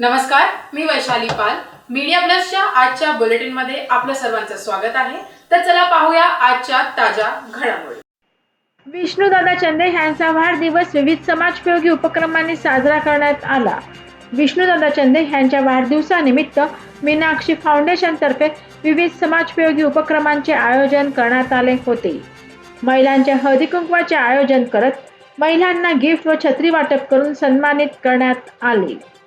नमस्कार मी वैशाली पाल. मीडिया प्लसच्या आजच्या बुलेटिनमध्ये आपलं सर्वांचं स्वागत आहे. तर चला पाहूया आजच्या ताज्या घडामोडी. विष्णूदादा चंदे यांचा वाढदिवस विविध समाजपयोगी उपक्रमांनी साजरा करण्यात आला. विष्णूदादा चंदे यांच्या वाढदिवसानिमित्त मीनाक्षी फाउंडेशनतर्फे विविध समाजपयोगी उपक्रमांचे आयोजन करण्यात आले होते. महिलांच्या हळदी कुंकवाचे आयोजन करत महिलांना गिफ्ट व छत्री वाटप करून सन्मानित करण्यात आले.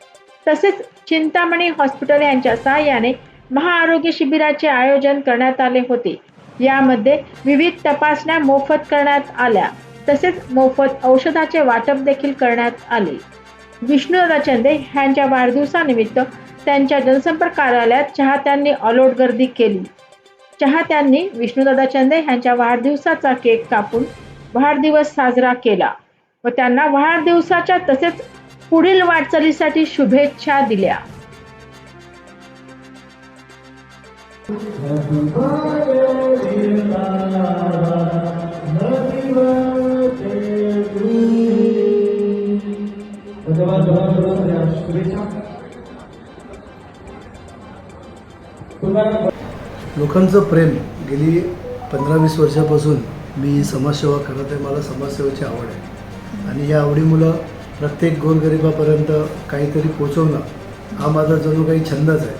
तसेच चिंतामणी हॉस्पिटल यांच्या सहाय्याने महाआरोग्य शिबिराचे आयोजन करण्यात आले होते. यामध्ये विविध तपासण्या मोफत करण्यात आल्या. तसेच मोफत औषधाचे वाटप देखील करण्यात आले. विष्णू रचंदे यांच्या वाढदिवसानिमित्त त्यांच्या जनसंपर्क कार्यालयात चाहत्यांनी अलोट गर्दी केली. चाहत्यांनी विष्णूदादा चंदे यांच्या वाढदिवसाचा केक कापून वाढदिवस साजरा केला व त्यांना वाढदिवसाच्या तसेच पुढील वाटचालीसाठी शुभेच्छा दिल्या. लोकांचं प्रेम गेली पंधरा वीस वर्षापासून मी समाजसेवा करत आहे. मला समाजसेवेची आवड आहे. आणि या आवडीमुळं प्रत्येक गोरगरिबापर्यंत काहीतरी पोचवणं हा माझा जणू काही छंदच आहे.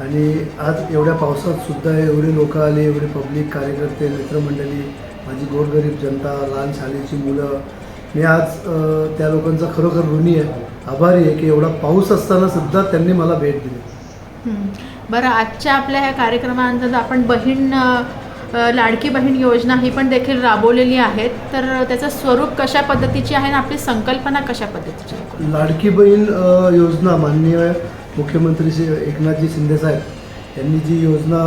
आणि आज एवढ्या पावसात सुद्धा एवढे लोक आले एवढे पब्लिक कार्यकर्ते मित्रमंडळी माझी गोरगरीब जनता लहान शाळेची मुलं. मी आज त्या लोकांचा खरोखर ऋणी आहे आभारी आहे की एवढा पाऊस असताना सुद्धा त्यांनी मला भेट दिली. बरं आजच्या आपल्या ह्या कार्यक्रमानंतर आपण बहीण लाडकी बहीण योजना ही पण देखील राबवलेली आहेत. तर त्याचं स्वरूप कशा पद्धतीची आहे आणि आपली संकल्पना कशा पद्धतीची आहे? लाडकी बहीण योजना माननीय मुख्यमंत्री श्री एकनाथजी शिंदेसाहेब यांनी जी योजना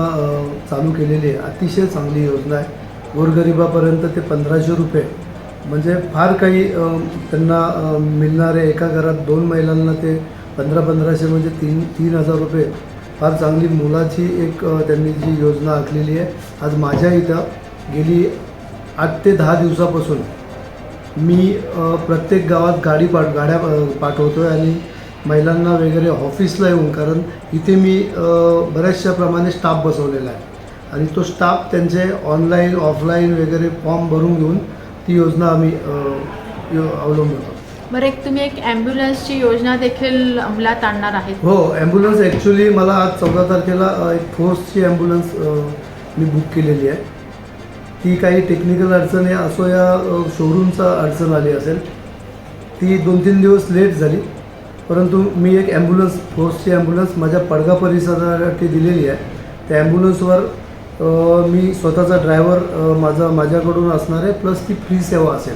चालू केलेली आहे अतिशय चांगली योजना आहे. गोरगरिबापर्यंत ते पंधराशे रुपये. म्हणजे फार काही त्यांना मिळणारे एका घरात दोन महिलांना ते पंधरा पंधराशे म्हणजे तीन तीन हजार रुपये फार चांगली मुलाची एक त्यांनी जी योजना आखलेली आहे आज माझ्या इथं गेली आठ ते दहा दिवसापासून मी प्रत्येक गावात गाडी पाठ गाड्या पाठवतो आहे आणि महिलांना वगैरे ऑफिसला येऊन कारण इथे मी बऱ्याचशा प्रमाणे स्टाफ बसवलेला आहे. आणि तो स्टाफ त्यांचे ऑनलाईन ऑफलाईन वगैरे फॉर्म भरून घेऊन ती योजना आम्ही अवलंबतो बरं एक तुम्ही एक ॲम्ब्युलन्सची योजना देखील अंमलात आणणार आहे हो ॲम्ब्युलन्स ॲक्च्युली मला आज चौदा तारखेला एक फोर्सची ॲम्ब्युलन्स मी बुक केलेली आहे. ती काही टेक्निकल अडचण आहे असो या शोरूमचा अडचण आली असेल ती दोन तीन दिवस लेट झाली. परंतु मी एक ॲम्ब्युलन्स फोर्सची ॲम्ब्युलन्स माझ्या पडगा परिसरासाठी दिलेली आहे. त्या ॲम्ब्युलन्सवर मी स्वतःचा ड्रायव्हर माझा माझ्याकडून असणार आहे प्लस ती फ्री सेवा असेल.